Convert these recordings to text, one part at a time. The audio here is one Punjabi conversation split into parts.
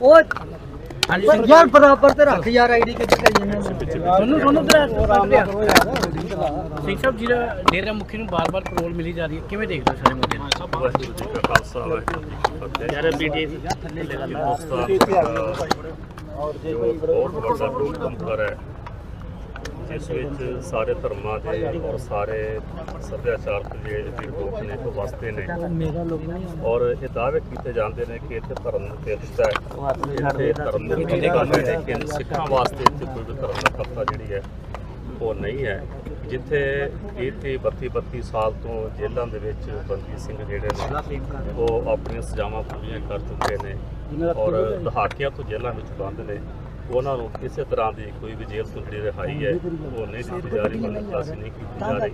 ਉਹ ਯਾਰ ਬਰਾਬਰ ਤੇ ਰੱਖ ਯਾਰ ਆਈਡੀ ਕਿੱਥੇ ਗਈ ਇਹਨਾਂ ਤੁਹਾਨੂੰ ਤੁਹਾਨੂੰ ਤੇ ਸਿੰਘ ਸਾਹਿਬ ਜਿਹੜਾ ਡੇਰਾ ਮੁਖੀ ਨੂੰ ਬਾਰ-ਬਾਰ ਪੈਰੋਲ ਮਿਲੀ ਜਾ ਰਹੀ ਹੈ ਕਿਵੇਂ ਦੇਖਦੇ ਹੋ ਸਾਰੇ ਮੁੱਦੇ ਨੂੰ ਵਾਹਿਗੁਰੂ ਜੀ ਕਾ ਖਾਲਸਾ ਵਾਹਿਗੁਰੂ ਜੀ ਕੀ ਫਤਿਹ ਯਾਰ ਬੀਟੀ ਹਿੰਦੁਸਤਾਨ ਜੋ ਬਹੁਤ ਹੈ ਜਿਸ ਵਿੱਚ ਸਾਰੇ ਧਰਮਾਂ ਦੇ ਔਰ ਸਾਰੇ ਸੱਭਿਆਚਾਰਕ ਜਿਹੜੇ ਵੀ ਲੋਕ ਨੇ ਉਹ ਵਸਦੇ ਨੇ। ਔਰ ਇਹ ਦਾਅਵੇ ਕੀਤੇ ਜਾਂਦੇ ਨੇ ਕਿ ਇੱਥੇ ਧਰਮ ਨਿਰਪੇਖਤਾ ਹੈ। ਇੱਥੇ ਧਰਮ ਨਿਰਪੇਖਤਾ ਹੈ ਲੇਕਿਨ ਸਿੱਖਾਂ ਵਾਸਤੇ ਇੱਥੇ ਕੋਈ ਵੀ ਧਰਮ ਨਿਰਪੇਖਤਾ ਜਿਹੜੀ ਹੈ, ਉਹ ਨਹੀਂ ਹੈ। ਜਿੱਥੇ ਇੱਥੇ 32 32 ਸਾਲ ਤੋਂ ਜੇਲ੍ਹਾਂ ਦੇ ਵਿੱਚ ਬੰਦੀ ਸਿੰਘ ਜਿਹੜੇ ਨੇ, ਉਹ ਆਪਣੀਆਂ ਸਜ਼ਾਵਾਂ ਪੂਰੀਆਂ ਕਰ ਚੁੱਕੇ ਨੇ ਔਰ ਦਹਾਕਿਆਂ ਤੋਂ ਜੇਲ੍ਹਾਂ ਵਿੱਚ ਬੰਦ ਨੇ। ਉਹਨਾਂ ਨੂੰ ਕਿਸੇ ਤਰ੍ਹਾਂ ਦੀ ਕੋਈ ਵੀ ਜੇਲ੍ਹ ਤੋਂ ਜਿਹੜੀ ਰਿਹਾਈ ਹੈ ਉਹ ਨਹੀਂ ਦਿੱਤੀ ਜਾ ਰਹੀ ਮਤਲਬ ਕਲਾਸੀ ਨਹੀਂ ਕੀਤੀ ਜਾ ਰਹੀ।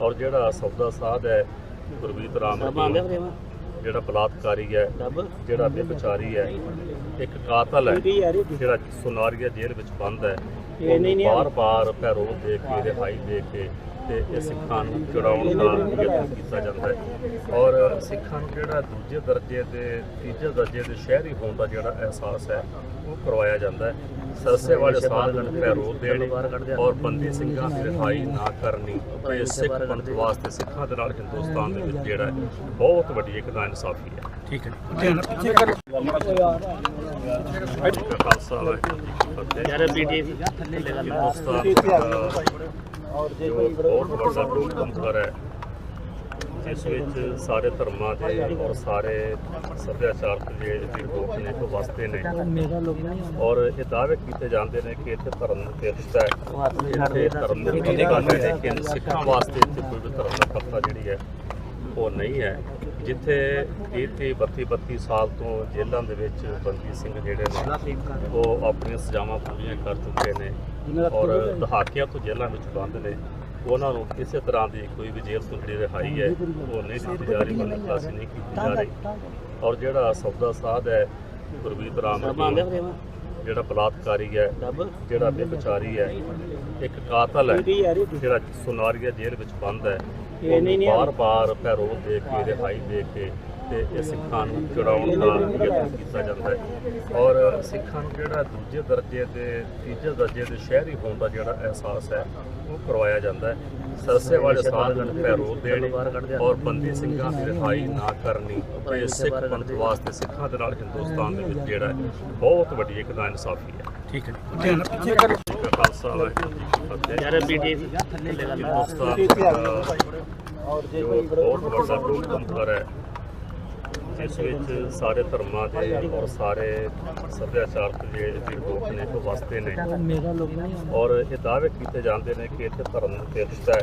ਔਰ ਜਿਹੜਾ ਸੌਦਾ ਸਾਧ ਹੈ ਗੁਰਬੀਤ ਰਾਮ ਜਿਹੜਾ ਬਲਾਤਕਾਰੀ ਹੈ ਜਿਹੜਾ ਬੇਪਚਾਰੀ ਹੈ ਇੱਕ ਕਾਤਲ ਹੈ ਜਿਹੜਾ ਸੁਨਾਰੀਆ ਜੇਲ੍ਹ ਵਿੱਚ ਬੰਦ ਹੈ ਬਾਰ-ਬਾਰ ਪੈਰੋਲ ਦੇ ਕੇ ਰਿਹਾਈ ਦੇ ਕੇ ਤੇ ਇਹ ਸਿੱਖਾਂ ਨੂੰ ਚੜਾਉਣ ਦਾ ਯਤਨ ਕੀਤਾ ਜਾਂਦਾ ਹੈ। ਔਰ ਸਿੱਖਾਂ ਨੂੰ ਜਿਹੜਾ ਦੂਜੇ ਦਰਜੇ ਦੇ ਤੀਜੇ ਦਰਜੇ ਦੇ ਸ਼ਹਿਰੀ ਹੋਣ ਦਾ ਜਿਹੜਾ ਅਹਿਸਾਸ ਹੈ ਉਹ ਕਰਵਾਇਆ ਜਾਂਦਾ ਹੈ। ਸਰਸੇ ਵਾਲੇ ਸਾਧ ਨੂੰ ਪੈਰੋਲ ਦੇਣੀ ਔਰ ਬੰਦੀ ਸਿੰਘਾਂ ਦੀ ਰਿਹਾਈ ਨਾ ਕਰਨੀ ਇਹ ਸਿੱਖ ਪੰਥ ਵਾਸਤੇ ਸਿੱਖਾਂ ਦੇ ਨਾਲ ਹਿੰਦੁਸਤਾਨ ਦੇ ਵਿੱਚ ਜਿਹੜਾ ਬਹੁਤ ਵੱਡੀ ਇੱਕ ਨਾਇਨਸਾਫੀ ਹੈ। ਠੀਕ ਹੈ। ਖਾਲਸਾ ਵਾਹਿਗੁਰੂ ਜੀ ਕੀ ਫਤਿਹ ਯਾਰ ਬੀਟੀ ਹਿੰਦੁਸਤਾਨ ਜੋ ਬਹੁਤ ਵੱਡਾ ਲੋਕਤੰਤਰ ਹੈ ਜਿਸ ਵਿੱਚ ਸਾਰੇ ਧਰਮਾਂ ਦੇ ਔਰ ਸਾਰੇ ਸੱਭਿਆਚਾਰਕ ਜਿਹੜੇ ਵੀ ਲੋਕ ਨੇ ਉਹ ਵਸਦੇ ਨੇ। ਨਹੀਂ ਔਰ ਇਹ ਦਾਅਵੇ ਕੀਤੇ ਜਾਂਦੇ ਨੇ ਕਿ ਇੱਥੇ ਧਰਮ ਨਿਰਪੇਖਤਾ ਹੈ। ਇੱਥੇ ਧਰਮ ਨਿਰਪੇਖਤਾ ਹੈ। ਲੇਕਿਨ ਸਿੱਖਾਂ ਵਾਸਤੇ ਇੱਥੇ ਕੋਈ ਵੀ ਧਰਮ ਨਿਰਪੇਖਤਾ ਜਿਹੜੀ ਹੈ ਉਹ ਨਹੀਂ ਹੈ, ਜਿੱਥੇ ਇੱਥੇ 32 32 ਸਾਲ ਤੋਂ ਜੇਲ੍ਹਾਂ ਦੇ ਵਿੱਚ ਬੰਦੀ ਸਿੰਘ ਜਿਹੜੇ ਨੇ, ਉਹ ਆਪਣੀਆਂ ਸਜ਼ਾਵਾਂ ਪੂਰੀਆਂ ਕਰ ਚੁੱਕੇ ਨੇ ਔਰ ਦਹਾਕਿਆਂ ਤੋਂ ਜੇਲ੍ਹਾਂ ਵਿੱਚ ਬੰਦ ਨੇ। ਉਹਨਾਂ ਨੂੰ ਕਿਸੇ ਤਰ੍ਹਾਂ ਦੀ ਕੋਈ ਵੀ ਜੇਲ੍ਹ ਤੋਂ ਜਿਹੜੀ ਰਿਹਾਈ ਹੈ, ਉਹ ਨਹੀਂ ਦਿੱਤੀ ਜਾ ਰਹੀ ਮਤਲਬ ਕਲਾਸੀ ਨਹੀਂ ਕੀਤੀ ਜਾ ਰਹੀ। ਔਰ ਜਿਹੜਾ ਸੌਦਾ ਸਾਧ ਹੈ ਗੁਰਬੀਤ ਰਾਮ ਜਿਹੜਾ ਬਲਾਤਕਾਰੀ ਹੈ, ਜਿਹੜਾ ਬੇਪਚਾਰੀ ਹੈ, ਇੱਕ ਕਾਤਲ ਹੈ, ਜਿਹੜਾ ਸੁਨਾਰੀਆ ਜੇਲ੍ਹ ਵਿੱਚ ਬੰਦ ਹੈ ਉਹ ਬਾਰ-ਬਾਰ ਪੈਰੋਲ ਦੇ ਕੇ ਰਿਹਾਈ ਦੇ ਕੇ ਤੇ ਇਹ ਸਿੱਖਾਂ ਨੂੰ ਚੜਾਉਣ ਦਾ ਯਤਨ ਕੀਤਾ ਜਾਂਦਾ ਹੈ। ਔਰ ਸਿੱਖਾਂ ਨੂੰ ਜਿਹੜਾ ਦੂਜੇ ਦਰਜੇ ਦੇ ਤੀਜੇ ਦਰਜੇ ਦੇ ਸ਼ਹਿਰੀ ਹੋਣ ਦਾ ਜਿਹੜਾ ਅਹਿਸਾਸ ਹੈ ਉਹ ਕਰਵਾਇਆ ਜਾਂਦਾ ਹੈ। ਸਰਸੇ ਵਾਲੇ ਸਾਧ ਨੂੰ ਪੈਰੋਲ ਦੇਣੀ ਔਰ ਬੰਦੀ ਸਿੰਘਾਂ ਦੀ ਰਿਹਾਈ ਨਾ ਕਰਨੀ ਇਹ ਸਿੱਖ ਪੰਥ ਵਾਸਤੇ ਸਿੱਖਾਂ ਦੇ ਨਾਲ ਹਿੰਦੁਸਤਾਨ ਦੇ ਵਿੱਚ ਜਿਹੜਾ ਹੈ ਬਹੁਤ ਵੱਡੀ ਇੱਕ ਨਾਇਨਸਾਫੀ ਹੈ। ਠੀਕ ਹੈ। ਕੀ ਜੋ ਬਹੁਤ ਵੱਡਾ ਹੈ। ਜਿਸ ਵਿੱਚ ਸਾਰੇ ਧਰਮਾਂ ਦੇ ਔਰ ਸਾਰੇ ਸੱਭਿਆਚਾਰਕ ਜਿਹੜੇ ਵੀ ਲੋਕ ਨੇ ਉਹ ਵਸਦੇ ਨੇ। ਔਰ ਇਹ ਦਾਅਵੇ ਕੀਤੇ ਜਾਂਦੇ ਨੇ ਕਿ ਇੱਥੇ ਧਰਮ ਨਿਰਪੇਖਤਾ ਹੈ।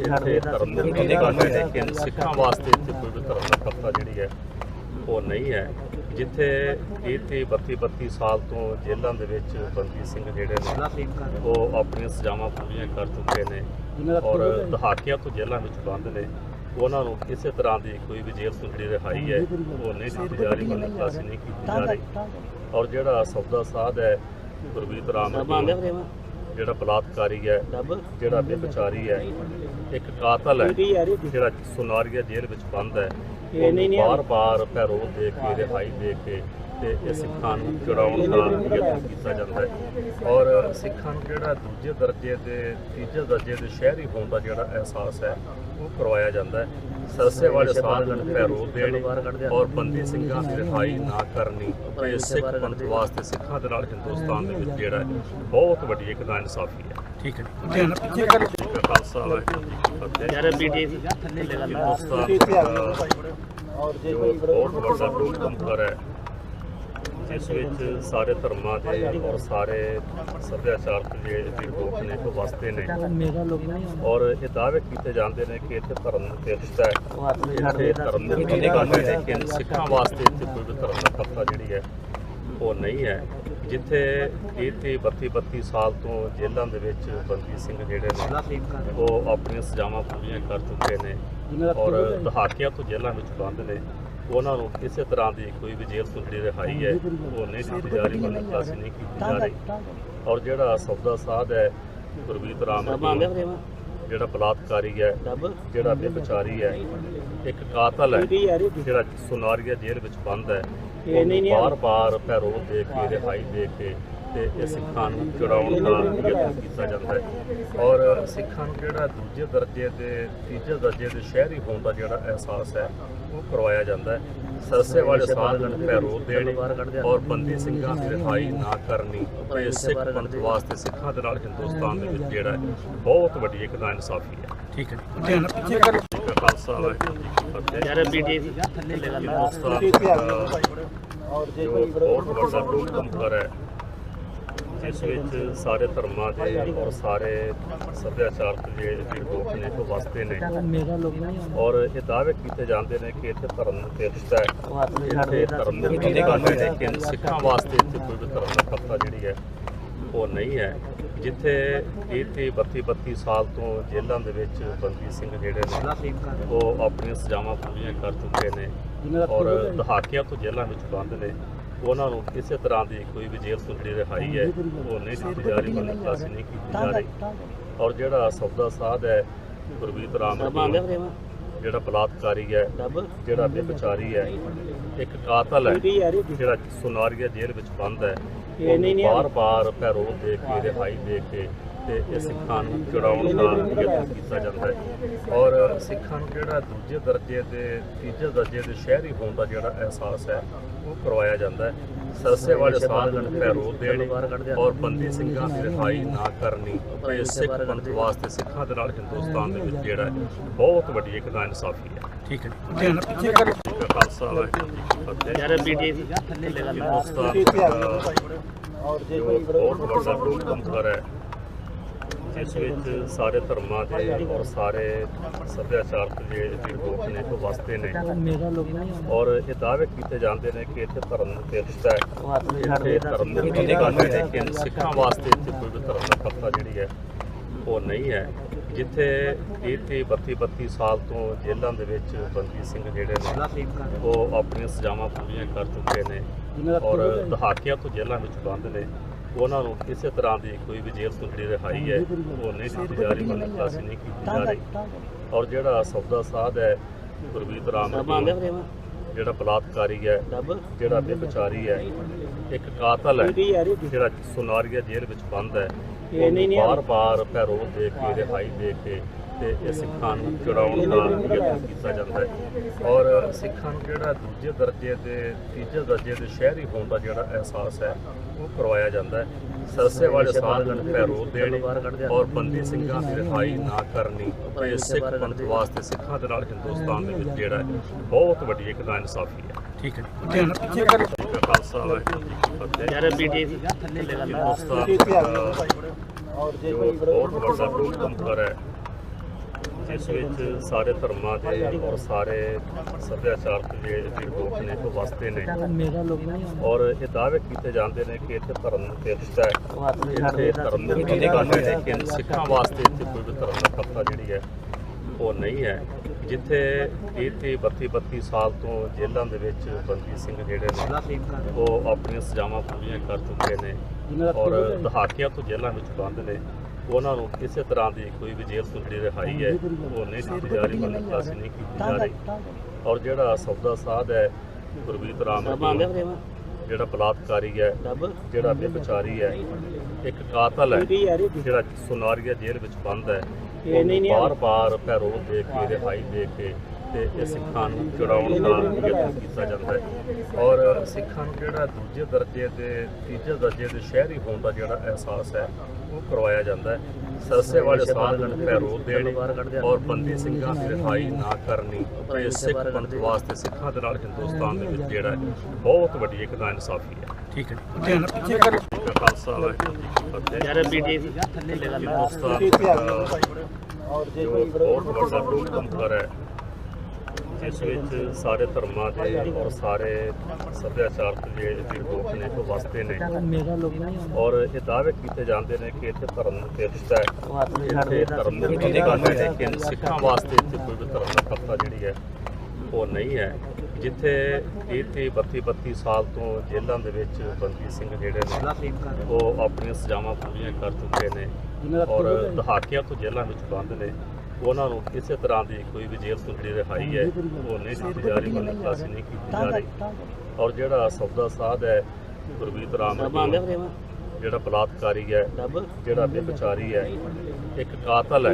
ਇੱਥੇ ਧਰਮ ਨਿਰਪੇਖਤਾ ਹੈ ਲੇਕਿਨ ਸਿੱਖਾਂ ਵਾਸਤੇ ਇੱਥੇ ਕੋਈ ਵੀ ਧਰਮ ਨਿਰਪੇਖਤਾ ਜਿਹੜੀ ਹੈ ਉਹ ਨਹੀਂ ਹੈ। ਜਿੱਥੇ ਇੱਥੇ 32 32 ਸਾਲ ਤੋਂ ਜੇਲ੍ਹਾਂ ਦੇ ਵਿੱਚ ਬੰਦੀ ਸਿੰਘ ਜਿਹੜੇ ਨੇ ਉਹ ਆਪਣੀਆਂ ਸਜ਼ਾਵਾਂ ਪੂਰੀਆਂ ਕਰ ਚੁੱਕੇ ਨੇ ਔਰ ਦਹਾਕਿਆਂ ਤੋਂ ਜੇਲ੍ਹਾਂ ਵਿੱਚ ਬੰਦ ਨੇ। ਉਹਨਾਂ ਨੂੰ ਕਿਸੇ ਤਰ੍ਹਾਂ ਦੀ ਕੋਈ ਵੀ ਜੇਲ੍ਹ ਤੋਂ ਜਿਹੜੀ ਰਿਹਾਈ ਹੈ ਉਹ ਨਹੀਂ ਦਿੱਤੀ ਜਾ ਰਹੀ ਮਤਲਬ ਕਲਾਸੀ ਨਹੀਂ ਕੀਤੀ ਜਾ ਰਹੀ। ਔਰ ਜਿਹੜਾ ਸੌਦਾ ਸਾਧ ਹੈ ਗੁਰਬੀਤ ਰਾਮ ਜਿਹੜਾ ਬਲਾਤਕਾਰੀ ਹੈ ਜਿਹੜਾ ਬੇਪਚਾਰੀ ਹੈ ਇੱਕ ਕਾਤਲ ਹੈ ਜਿਹੜਾ ਸੁਨਾਰੀਆ ਜੇਲ੍ਹ ਵਿੱਚ ਬੰਦ ਹੈ ਉਹ ਬਾਰ-ਬਾਰ ਪੈਰੋਲ ਦੇ ਕੇ ਰਿਹਾਈ ਦੇ ਕੇ ਤੇ ਇਹ ਸਿੱਖਾਂ ਨੂੰ ਚੜਾਉਣ ਦਾ ਯਤਨ ਕੀਤਾ ਜਾਂਦਾ ਹੈ। ਔਰ ਸਿੱਖਾਂ ਨੂੰ ਜਿਹੜਾ ਦੂਜੇ ਦਰਜੇ ਦੇ ਤੀਜੇ ਦਰਜੇ ਦੇ ਸ਼ਹਿਰੀ ਹੋਣ ਦਾ ਜਿਹੜਾ ਅਹਿਸਾਸ ਹੈ ਉਹ ਕਰਵਾਇਆ ਜਾਂਦਾ ਹੈ। ਸਰਸੇ ਵਾਲੇ ਸਾਧ ਨੂੰ ਪੈਰੋਲ ਦੇਣੀ ਔਰ ਬੰਦੀ ਸਿੰਘਾਂ ਦੀ ਰਿਹਾਈ ਨਾ ਕਰਨੀ। ਇਹ ਸਿੱਖ ਪੰਥ ਵਾਸਤੇ ਸਿੱਖਾਂ ਦੇ ਨਾਲ ਹਿੰਦੁਸਤਾਨ ਦੇ ਵਿੱਚ ਜਿਹੜਾ ਹੈ ਬਹੁਤ ਵੱਡੀ ਇੱਕ ਨਾਇਨਸਾਫੀ ਹੈ। ਠੀਕ ਹੈ ਖਾਲਸਾ ਯਾਰ ਬੀਟੀ ਹਿੰਦੁਸਤਾਨ ਜੋ ਬਹੁਤ ਵੱਡਾ ਲੋਕਤੰਤਰ ਹੈ ਜਿਸ ਵਿੱਚ ਸਾਰੇ ਧਰਮਾਂ ਦੇ ਔਰ ਸਾਰੇ ਸੱਭਿਆਚਾਰਕ ਜਿਹੜੇ ਵੀ ਲੋਕ ਨੇ ਉਹ ਵਸਦੇ ਨੇ। ਔਰ ਇਹ ਦਾਅਵੇ ਕੀਤੇ ਜਾਂਦੇ ਨੇ ਕਿ ਇੱਥੇ ਧਰਮ ਨਿਰਪੇਖਤਾ ਹੈ। ਇੱਥੇ ਧਰਮ ਨਿਰਪੇਖਤਾ ਹੈ ਲੇਕਿਨ ਸਿੱਖਾਂ ਵਾਸਤੇ ਇੱਥੇ ਕੋਈ ਵੀ ਧਰਮ ਨਿਰਪੇਖਤਾ ਜਿਹੜੀ ਹੈ ਉਹ ਨਹੀਂ ਹੈ। ਜਿੱਥੇ ਇੱਥੇ 32 32 ਸਾਲ ਤੋਂ ਜੇਲ੍ਹਾਂ ਦੇ ਵਿੱਚ ਬੰਦੀ ਸਿੰਘ ਜਿਹੜੇ ਨੇ ਉਹ ਆਪਣੀਆਂ ਸਜ਼ਾਵਾਂ ਪੂਰੀਆਂ ਕਰ ਚੁੱਕੇ ਨੇ। ਔਰ ਦਹਾਕਿਆਂ ਤੋਂ ਜੇਲ੍ਹਾਂ ਵਿੱਚ ਬੰਦ ਨੇ। ਉਹਨਾਂ ਨੂੰ ਕਿਸੇ ਤਰ੍ਹਾਂ ਦੀ ਕੋਈ ਵੀ ਜੇਲ੍ਹ ਤੋਂ ਜਿਹੜੀ ਰਿਹਾਈ ਹੈ ਉਹ ਨਹੀਂ ਦਿੱਤੀ ਜਾ ਰਹੀ ਮਤਲਬ ਨਹੀਂ ਕੀਤੀ ਜਾ ਰਹੀ। ਔਰ ਜਿਹੜਾ ਸੌਦਾ ਸਾਧ ਹੈ ਗੁਰਬੀਤ ਰਾਮ ਜਿਹੜਾ ਬਲਾਤਕਾਰੀ ਹੈ ਜਿਹੜਾ ਬੇਪਚਾਰੀ ਹੈ ਇੱਕ ਕਾਤਲ ਹੈ ਜਿਹੜਾ ਸੁਨਾਰੀਆ ਜੇਲ੍ਹ ਵਿੱਚ ਬੰਦ ਹੈ ਉਹਨੂੰ ਬਾਰ-ਬਾਰ ਪੈਰੋਲ ਦੇ ਕੇ ਰਿਹਾਈ ਦੇ ਕੇ ਤੇ ਇਹ ਸਿੱਖਾਂ ਨੂੰ ਚੜਾਉਣ ਦਾ ਯਤਨ ਕੀਤਾ ਜਾਂਦਾ ਹੈ। ਔਰ ਸਿੱਖਾਂ ਨੂੰ ਜਿਹੜਾ ਦੂਜੇ ਦਰਜੇ ਦੇ ਤੀਜੇ ਦਰਜੇ ਦੇ ਸ਼ਹਿਰੀ ਹੋਣ ਦਾ ਜਿਹੜਾ ਅਹਿਸਾਸ ਹੈ ਉਹ ਕਰਵਾਇਆ ਜਾਂਦਾ ਹੈ। ਸਰਸੇ ਵਾਲੇ ਸਾਧ ਨੂੰ ਪੈਰੋਲ ਦੇਣੀ ਔਰ ਬੰਦੀ ਸਿੰਘਾਂ ਦੀ ਰਿਹਾਈ ਨਾ ਕਰਨੀ ਇਹ ਸਿੱਖ ਪੰਥ ਵਾਸਤੇ ਸਿੱਖਾਂ ਦੇ ਨਾਲ ਹਿੰਦੁਸਤਾਨ ਦੇ ਵਿੱਚ ਜਿਹੜਾ ਹੈ, ਬਹੁਤ ਵੱਡੀ ਇੱਕ ਨਾ ਇਨਸਾਫੀ ਹੈ। ਠੀਕ ਹੈ। ਜੀ ਧਿਆਨ ਪਿੱਛੇ ਕਰੋ। ਖਾਲਸਾ ਵਾਹਿਗੁਰੂ ਯਾਰ ਬੀਟੀ ਹਿੰਦੁਸਤਾਨ ਦਾ ਜੋ ਬਹੁਤ ਵੱਡਾ ਲੋਕਤੰਤਰ ਹੈ ਇਸ ਵਿੱਚ ਸਾਰੇ ਧਰਮਾਂ ਦੇ ਔਰ ਸਾਰੇ ਸੱਭਿਆਚਾਰ ਦੇ ਜਿਹੜੇ ਲੋਕ ਨੇ ਉਹ ਵਸਦੇ ਨੇ। ਔਰ ਇਹ ਦਾਅਵੇ ਕੀਤੇ ਜਾਂਦੇ ਨੇ ਕਿ ਇੱਥੇ ਧਰਮ ਨਿਰਪੇਖਤਾ ਹੈ। ਇੱਥੇ ਧਰਮ ਨਿਰਪੇਖਤਾ ਹੈ ਲੇਕਿਨ ਸਿੱਖਾਂ ਵਾਸਤੇ ਇੱਥੇ ਕੋਈ ਵੀ ਧਰਮ ਨਿਰਪੇਖਤਾ ਜਿਹੜੀ ਹੈ, ਉਹ ਨਹੀਂ ਹੈ। ਜਿੱਥੇ ਇੱਥੇ 32 32 ਸਾਲ ਤੋਂ ਜੇਲ੍ਹਾਂ ਦੇ ਵਿੱਚ ਬੰਦੀ ਸਿੰਘ ਜਿਹੜੇ ਨੇ, ਉਹ ਆਪਣੀਆਂ ਸਜ਼ਾਵਾਂ ਪੂਰੀਆਂ ਕਰ ਚੁੱਕੇ ਨੇ ਔਰ ਦਹਾਕਿਆਂ ਤੋਂ ਜੇਲ੍ਹਾਂ ਵਿੱਚ ਬੰਦ ਨੇ। ਉਹਨਾਂ ਨੂੰ ਕਿਸੇ ਤਰ੍ਹਾਂ ਦੀ ਕੋਈ ਵੀ ਜੇਲ੍ਹ ਤੋਂ ਜਿਹੜੀ ਰਿਹਾਈ ਹੈ ਉਹ ਨਹੀਂ ਦਿੱਤੀ ਜਾ ਰਹੀ ਮਤਲਬ ਕਲਾਸੀ ਨਹੀਂ ਕੀਤੀ ਜਾ ਰਹੀ। ਔਰ ਜਿਹੜਾ ਸੌਦਾ ਸਾਧ ਹੈ ਗੁਰਬੀਤ ਰਾਮ ਜਿਹੜਾ ਬਲਾਤਕਾਰੀ ਹੈ ਜਿਹੜਾ ਬੇਪਚਾਰੀ ਹੈ ਇੱਕ ਕਾਤਲ ਹੈ ਜਿਹੜਾ ਸੁਨਾਰੀਆ ਜੇਲ੍ਹ ਵਿੱਚ ਬੰਦ ਹੈ ਉਹਨੂੰ ਬਾਰ-ਬਾਰ ਪੈਰੋਲ ਦੇ ਕੇ ਰਿਹਾਈ ਦੇ ਕੇ ਤੇ ਇਹ ਸਿੱਖਾਂ ਨੂੰ ਚੜਾਉਣ ਦਾ ਯਤਨ ਕੀਤਾ ਜਾਂਦਾ ਹੈ ਔਰ ਸਿੱਖਾਂ ਨੂੰ ਜਿਹੜਾ ਦੂਜੇ ਦਰਜੇ ਦੇ ਤੀਜੇ ਦਰਜੇ ਦੇ ਸ਼ਹਿਰੀ ਹੋਣ ਦਾ ਜਿਹੜਾ ਅਹਿਸਾਸ ਹੈ ਉਹ ਕਰਵਾਇਆ ਜਾਂਦਾ ਹੈ ਸਰਸੇ ਵਾਲੇ ਸਾਧ ਨੂੰ ਪੈਰੋਲ ਦੇਣੀ ਔਰ ਬੰਦੀ ਸਿੰਘਾਂ ਦੀ ਰਿਹਾਈ ਨਾ ਕਰਨੀ ਇਹ ਸਿੱਖ ਪੰਥ ਵਾਸਤੇ ਸਿੱਖਾਂ ਦੇ ਨਾਲ ਹਿੰਦੁਸਤਾਨ ਦੇ ਵਿੱਚ ਜਿਹੜਾ ਬਹੁਤ ਵੱਡੀ ਇੱਕ ਨਾ ਇਨਸਾਫੀ ਹੈ ਠੀਕ ਹੈ ਜੀ ਖਾਲਸਾ ਵਾਹਿਗੁਰੂ ਜੀ ਕੀ ਫਤਿਹ ਯਾਰ ਬੀਟੀ ਹਿੰਦੁਸਤਾਨ ਦਾ ਜੋ ਬਹੁਤ ਵੱਡਾ ਲੋਕਤੰਤਰ ਹੈ ਜਿਸ ਵਿੱਚ ਸਾਰੇ ਧਰਮਾਂ ਦੇ ਔਰ ਸਾਰੇ ਸੱਭਿਆਚਾਰ ਦੇ ਜਿਹੜੇ ਲੋਕ ਨੇ ਉਹ ਵਸਦੇ ਨੇ। ਔਰ ਇਹ ਦਾਅਵੇ ਕੀਤੇ ਜਾਂਦੇ ਨੇ ਕਿ ਇੱਥੇ ਧਰਮ ਨਿਰਪੇਖਤਾ ਹੈ। ਇੱਥੇ ਧਰਮ ਨਿਰਪੇਖਤਾ ਹੈ ਲੇਕਿਨ ਸਿੱਖਾਂ ਵਾਸਤੇ ਇੱਥੇ ਕੋਈ ਵੀ ਧਰਮ ਨਿਰਪੇਖਤਾ ਜਿਹੜੀ ਹੈ, ਉਹ ਨਹੀਂ ਹੈ। ਜਿੱਥੇ ਇੱਥੇ 32 32 ਸਾਲ ਤੋਂ ਜੇਲ੍ਹਾਂ ਦੇ ਵਿੱਚ ਬੰਦੀ ਸਿੰਘ ਜਿਹੜੇ ਨੇ, ਉਹ ਆਪਣੀਆਂ ਸਜ਼ਾਵਾਂ ਪੂਰੀਆਂ ਕਰ ਚੁੱਕੇ ਨੇ ਔਰ ਦਹਾਕਿਆਂ ਤੋਂ ਜੇਲ੍ਹਾਂ ਵਿੱਚ ਬੰਦ ਨੇ। ਉਹਨਾਂ ਨੂੰ ਕਿਸੇ ਤਰ੍ਹਾਂ ਦੀ ਕੋਈ ਵੀ ਜੇਲ੍ਹ ਤੋਂ ਜਿਹੜੀ ਰਿਹਾਈ ਹੈ ਉਹ ਨਹੀਂ ਦਿੱਤੀ ਜਾ ਰਹੀ ਮਤਲਬ ਕਲਾਸੀ ਨਹੀਂ ਕੀਤੀ ਜਾ ਰਹੀ। ਔਰ ਜਿਹੜਾ ਸੌਦਾ ਸਾਧ ਹੈ ਗੁਰਬੀਤ ਰਾਮ ਜਿਹੜਾ ਬਲਾਤਕਾਰੀ ਹੈ ਜਿਹੜਾ ਬੇਪਚਾਰੀ ਹੈ ਇੱਕ ਕਾਤਲ ਹੈ ਜਿਹੜਾ ਸੁਨਾਰੀਆ ਜੇਲ੍ਹ ਵਿੱਚ ਬੰਦ ਹੈ ਉਹਨੂੰ ਬਾਰ-ਬਾਰ ਪੈਰੋਲ ਦੇ ਕੇ ਰਿਹਾਈ ਦੇ ਕੇ ਤੇ ਇਹ ਸਿੱਖਾਂ ਨੂੰ ਚੜਾਉਣ ਦਾ ਯਤਨ ਕੀਤਾ ਜਾਂਦਾ ਹੈ। ਔਰ ਸਿੱਖਾਂ ਨੂੰ ਜਿਹੜਾ ਦੂਜੇ ਦਰਜੇ ਦੇ ਤੀਜੇ ਦਰਜੇ ਦੇ ਸ਼ਹਿਰੀ ਹੋਣ ਦਾ ਜਿਹੜਾ ਅਹਿਸਾਸ ਹੈ ਉਹ ਕਰਵਾਇਆ ਜਾਂਦਾ ਹੈ। ਸਰਸੇ ਵਾਲੇ ਸਾਧ ਨੂੰ ਪੈਰੋਲ ਦੇਣੀ ਔਰ ਬੰਦੀ ਸਿੰਘਾਂ ਦੀ ਰਿਹਾਈ ਨਾ ਕਰਨੀ ਇਹ ਸਿੱਖ ਪੰਥ ਵਾਸਤੇ ਸਿੱਖਾਂ ਦੇ ਨਾਲ ਹਿੰਦੁਸਤਾਨ ਦੇ ਵਿੱਚ ਜਿਹੜਾ ਹੈ, ਬਹੁਤ ਵੱਡੀ ਇੱਕ ਨਾ ਇਨਸਾਫੀ ਹੈ। ਠੀਕ ਹੈ। ਕਰੋ। ਖਾਲਸਾ ਵਾਹਿਗੁਰੂ ਜੀ ਕੀ ਫਤਿਹ। ਯਾਰ ਬੀਟੀ ਹਿੰਦੁਸਤਾਨ ਦਾ ਜੋ ਬਹੁਤ ਵੱਡਾ ਲੋਕਤੰਤਰ ਹੈ। ਜਿਸ ਵਿੱਚ ਸਾਰੇ ਧਰਮਾਂ ਦੇ ਔਰ ਸਾਰੇ ਸੱਭਿਆਚਾਰ ਦੇ ਜਿਹੜੇ ਲੋਕ ਨੇ ਉਹ ਵਸਦੇ ਨੇ। ਔਰ ਇਹ ਦਾਅਵੇ ਕੀਤੇ ਜਾਂਦੇ ਨੇ ਕਿ ਇੱਥੇ ਧਰਮ ਨਿਰਪੇਖਤਾ ਹੈ। ਇੱਥੇ ਧਰਮ ਨਿਰਪੇਖਤਾ ਹੈ ਲੇਕਿਨ ਸਿੱਖਾਂ ਵਾਸਤੇ ਇੱਥੇ ਕੋਈ ਵੀ ਧਰਮ ਨਿਰਪੇਖਤਾ ਜਿਹੜੀ ਹੈ ਉਹ ਨਹੀਂ ਹੈ। ਜਿੱਥੇ ਇੱਥੇ 32 32 ਸਾਲ ਤੋਂ ਜੇਲ੍ਹਾਂ ਦੇ ਵਿੱਚ ਬੰਦੀ ਸਿੰਘ ਜਿਹੜੇ ਨੇ ਉਹ ਆਪਣੀਆਂ ਸਜ਼ਾਵਾਂ ਪੂਰੀਆਂ ਕਰ ਚੁੱਕੇ ਨੇ। ਔਰ ਦਹਾਕਿਆਂ ਤੋਂ ਜੇਲ੍ਹਾਂ ਵਿੱਚ ਬੰਦ ਨੇ। ਉਹਨਾਂ ਨੂੰ ਕਿਸੇ ਤਰ੍ਹਾਂ ਦੀ ਕੋਈ ਵੀ ਜੇਲ੍ਹ ਤੋਂ ਜਿਹੜੀ ਰਿਹਾਈ ਹੈ ਉਹ ਨਹੀਂ ਦਿੱਤੀ ਜਾ ਰਹੀ ਮਤਲਬ ਕਲਾਸੀ ਨਹੀਂ ਕੀਤੀ ਜਾ ਰਹੀ। ਔਰ ਜਿਹੜਾ ਸੌਦਾ ਸਾਧ ਹੈ ਗੁਰਬੀਤ ਰਾਮ ਜਿਹੜਾ ਬਲਾਤਕਾਰੀ ਹੈ ਜਿਹੜਾ ਬੇਪਚਾਰੀ ਹੈ ਇੱਕ ਕਾਤਲ ਹੈ ਜਿਹੜਾ ਸੁਨਾਰੀਆ ਜੇਲ੍ਹ ਵਿੱਚ ਬੰਦ ਹੈ ਉਹਨੂੰ ਬਾਰ-ਬਾਰ ਪੈਰੋਲ ਦੇ ਕੇ ਰਿਹਾਈ ਦੇ ਕੇ ਤੇ ਇਹ ਸਿੱਖਾਂ ਨੂੰ ਚੜਾਉਣ ਦਾ ਯਤਨ ਕੀਤਾ ਜਾਂਦਾ ਹੈ। ਔਰ ਸਿੱਖਾਂ ਨੂੰ ਜਿਹੜਾ ਦੂਜੇ ਦਰਜੇ ਦੇ ਤੀਜੇ ਦਰਜੇ ਦੇ ਸ਼ਹਿਰੀ ਹੋਣ ਦਾ ਜਿਹੜਾ ਅਹਿਸਾਸ ਹੈ ਉਹ ਕਰਵਾਇਆ ਜਾਂਦਾ ਹੈ। ਸਰਸੇ ਵਾਲੇ ਸਾਧ ਨੂੰ ਪੈਰੋਲ ਦੇਣੀ ਔਰ ਬੰਦੀ ਸਿੰਘਾਂ ਦੀ ਰਿਹਾਈ ਨਾ ਕਰਨੀ ਇਹ ਸਿੱਖ ਪੰਥ ਵਾਸਤੇ ਸਿੱਖਾਂ ਦੇ ਨਾਲ ਹਿੰਦੁਸਤਾਨ ਦੇ ਵਿੱਚ ਜਿਹੜਾ ਬਹੁਤ ਵੱਡੀ ਇੱਕ ਨਾ ਇਨਸਾਫੀ ਹੈ। ਠੀਕ ਹੈ। ਜੀ ਧਿਆਨ ਪਿੱਛੇ ਕਰੋ ਖਾਲਸਾ ਯਾਰ ਬੀਟੀ ਹਿੰਦੁਸਤਾਨ ਦਾ ਜੋ ਬਹੁਤ ਵੱਡਾ ਲੋਕਤੰਤਰ ਹੈ ਜਿਸ ਵਿੱਚ ਸਾਰੇ ਧਰਮਾਂ ਦੇ ਔਰ ਸਾਰੇ ਸੱਭਿਆਚਾਰ ਦੇ ਜਿਹੜੇ ਲੋਕ ਨੇ, ਉਹ ਵਸਦੇ ਨੇ। ਔਰ ਇਹ ਦਾਅਵੇ ਕੀਤੇ ਜਾਂਦੇ ਨੇ ਕਿ ਇੱਥੇ ਧਰਮ ਨਿਰਪੇਖਤਾ ਹੈ। ਇੱਥੇ ਧਰਮ ਨਿਰਪੇਖਤਾ ਹੈ ਲੇਕਿਨ ਸਿੱਖਾਂ ਵਾਸਤੇ ਇੱਥੇ ਕੋਈ ਵੀ ਧਰਮ ਨਿਰਪੇਖਤਾ ਜਿਹੜੀ ਹੈ, ਉਹ ਨਹੀਂ ਹੈ। ਜਿੱਥੇ 30 32 32 ਸਾਲ ਤੋਂ ਜੇਲ੍ਹਾਂ ਦੇ ਵਿੱਚ ਬੰਦੀ ਸਿੰਘ ਜਿਹੜੇ ਨੇ, ਉਹ ਆਪਣੀਆਂ ਸਜ਼ਾਵਾਂ ਪੂਰੀਆਂ ਕਰ ਚੁੱਕੇ ਨੇ ਔਰ ਦਹਾਕਿਆਂ ਤੋਂ ਜੇਲ੍ਹਾਂ ਵਿੱਚ ਬੰਦ ਨੇ। ਉਹਨਾਂ ਨੂੰ ਕਿਸੇ ਤਰ੍ਹਾਂ ਦੀ ਕੋਈ ਵੀ ਜੇਲ੍ਹ ਤੋਂ ਜਿਹੜੀ ਰਿਹਾਈ ਹੈ ਉਹ ਨਹੀਂ ਦਿੱਤੀ ਜਾ ਰਹੀ ਮਤਲਬ ਨਹੀਂ ਕੀਤੀ ਜਾ ਰਹੀ। ਔਰ ਜਿਹੜਾ ਸੌਦਾ ਸਾਧ ਹੈ ਗੁਰਬੀਤ ਰਾਮ ਜਿਹੜਾ ਬਲਾਤਕਾਰੀ ਹੈ ਜਿਹੜਾ ਬੇਪਚਾਰੀ ਹੈ ਇੱਕ ਕਾਤਲ ਹੈ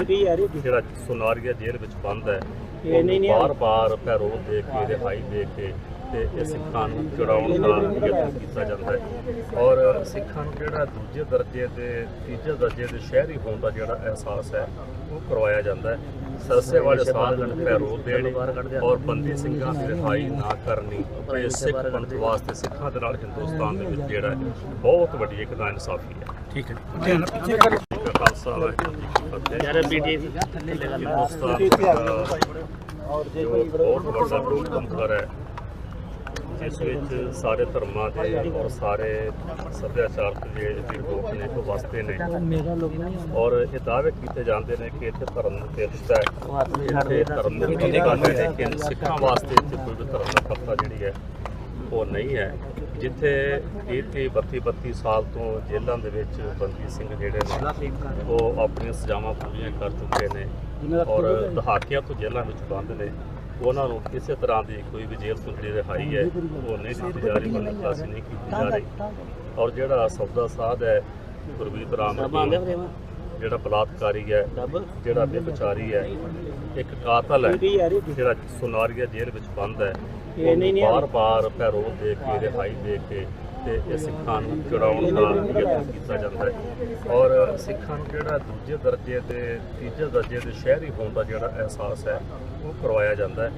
ਜਿਹੜਾ ਸੁਨਾਰੀਆ ਜੇਲ੍ਹ ਵਿੱਚ ਬੰਦ ਹੈ ਉਹਨੂੰ ਬਾਰ-ਬਾਰ ਪੈਰੋਲ ਦੇ ਕੇ ਰਿਹਾਈ ਦੇ ਕੇ ਤੇ ਇਹ ਸਿੱਖਾਂ ਨੂੰ ਚੜਾਉਣ ਦਾ ਯਤਨ ਕੀਤਾ ਜਾਂਦਾ ਹੈ। ਔਰ ਸਿੱਖਾਂ ਨੂੰ ਜਿਹੜਾ ਦੂਜੇ ਦਰਜੇ ਦੇ ਤੀਜੇ ਦਰਜੇ ਦੇ ਸ਼ਹਿਰੀ ਹੋਣ ਦਾ ਜਿਹੜਾ ਅਹਿਸਾਸ ਹੈ ਉਹ ਕਰਵਾਇਆ ਜਾਂਦਾ ਹੈ। ਸਰਸੇ ਵਾਲੇ ਸਾਧ ਨੂੰ ਪੈਰੋਲ ਦੇਣੀ ਔਰ ਬੰਦੀ ਸਿੰਘਾਂ ਦੀ ਰਿਹਾਈ ਨਾ ਕਰਨੀ ਇਹ ਸਿੱਖ ਪੰਥ ਵਾਸਤੇ ਸਿੱਖਾਂ ਦੇ ਨਾਲ ਹਿੰਦੁਸਤਾਨ ਦੇ ਵਿੱਚ ਜਿਹੜਾ ਬਹੁਤ ਵੱਡੀ ਇੱਕ ਨਾ ਇਨਸਾਫੀ ਹੈ। ਠੀਕ ਹੈ। ਧਿਆਨ ਪਿੱਛੇ ਕਰ ਖਾਲਸਾ ਵਾਹਿਗੁਰੂ ਯਾਰ ਪੀਟੀ ਹਿੰਦੁਸਤਾਨ ਜੋ ਬਹੁਤ ਵੱਡਾ ਲੋਕਤੰਤਰ ਹੈ ਜਿਸ ਵਿੱਚ ਸਾਰੇ ਧਰਮਾਂ ਦੇ ਔਰ ਸਾਰੇ ਸੱਭਿਆਚਾਰਕ ਦੇ ਜਿਹੜੇ ਲੋਕ ਨੇ ਉਹ ਵਸਦੇ ਨੇ। ਔਰ ਇਹ ਦਾਅਵੇ ਕੀਤੇ ਜਾਂਦੇ ਨੇ ਕਿ ਇੱਥੇ ਧਰਮ ਨਿਰਪੇਖਤਾ ਹੈ। ਇੱਥੇ ਧਰਮ ਨਿਰਪੇਖਤਾ ਹੈ ਲੇਕਿਨ ਸਿੱਖਾਂ ਵਾਸਤੇ ਇੱਥੇ ਕੋਈ ਵੀ ਧਰਮ ਨਿਰਪੇਖਤਾ ਜਿਹੜੀ ਹੈ, ਉਹ ਨਹੀਂ ਹੈ। ਜਿੱਥੇ 30 32 32 ਸਾਲ ਤੋਂ ਜੇਲ੍ਹਾਂ ਦੇ ਵਿੱਚ ਬੰਦੀ ਸਿੰਘ ਜਿਹੜੇ ਨੇ, ਉਹ ਆਪਣੀਆਂ ਸਜ਼ਾਵਾਂ ਪੂਰੀਆਂ ਕਰ ਚੁੱਕੇ ਨੇ। ਔਰ ਦਹਾਕਿਆਂ ਤੋਂ ਜੇਲ੍ਹਾਂ ਵਿੱਚ ਬੰਦ ਨੇ। ਉਹਨਾਂ ਨੂੰ ਕਿਸੇ ਤਰ੍ਹਾਂ ਦੀ ਕੋਈ ਵੀ ਜੇਲ੍ਹ ਤੋਂ ਜਿਹੜੀ ਰਿਹਾਈ ਹੈ ਉਹ ਨਹੀਂ ਦਿੱਤੀ ਜਾ ਰਹੀ ਕਲਾਸੀ ਨਹੀਂ ਕੀਤੀ ਜਾ ਰਹੀ। ਔਰ ਜਿਹੜਾ ਸੌਦਾ ਸਾਧ ਹੈ ਗੁਰਬੀਤ ਰਾਮ ਜਿਹੜਾ ਬਲਾਤਕਾਰੀ ਹੈ ਜਿਹੜਾ ਬੇਪਚਾਰੀ ਹੈ ਇੱਕ ਕਾਤਲ ਹੈ ਜਿਹੜਾ ਸੁਨਾਰੀਆ ਜੇਲ੍ਹ ਵਿੱਚ ਬੰਦ ਹੈ ਉਹਨੂੰ ਬਾਰ-ਬਾਰ ਪੈਰੋਲ ਦੇ ਕੇ ਰਿਹਾਈ ਦੇ ਕੇ ਤੇ ਇਹ ਸਿੱਖਾਂ ਨੂੰ ਚੜਾਉਣ ਦਾ ਯਤਨ ਕੀਤਾ ਜਾਂਦਾ ਹੈ। ਔਰ ਸਿੱਖਾਂ ਨੂੰ ਜਿਹੜਾ ਦੂਜੇ ਦਰਜੇ ਦੇ, ਤੀਜੇ ਦਰਜੇ ਦੇ ਸ਼ਹਿਰੀ ਹੋਣ ਦਾ ਜਿਹੜਾ ਅਹਿਸਾਸ ਹੈ, ਉਹ ਕਰਵਾਇਆ ਜਾਂਦਾ ਹੈ।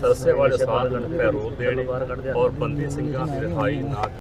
ਸਰਸੇ ਵਾਲੇ ਸਾਧ ਨੂੰ ਪੈਰੋਲ ਦੇਣ ਔਰ ਬੰਦੀ ਸਿੰਘਾਂ ਦੀ ਰਿਹਾਈ ਨਾ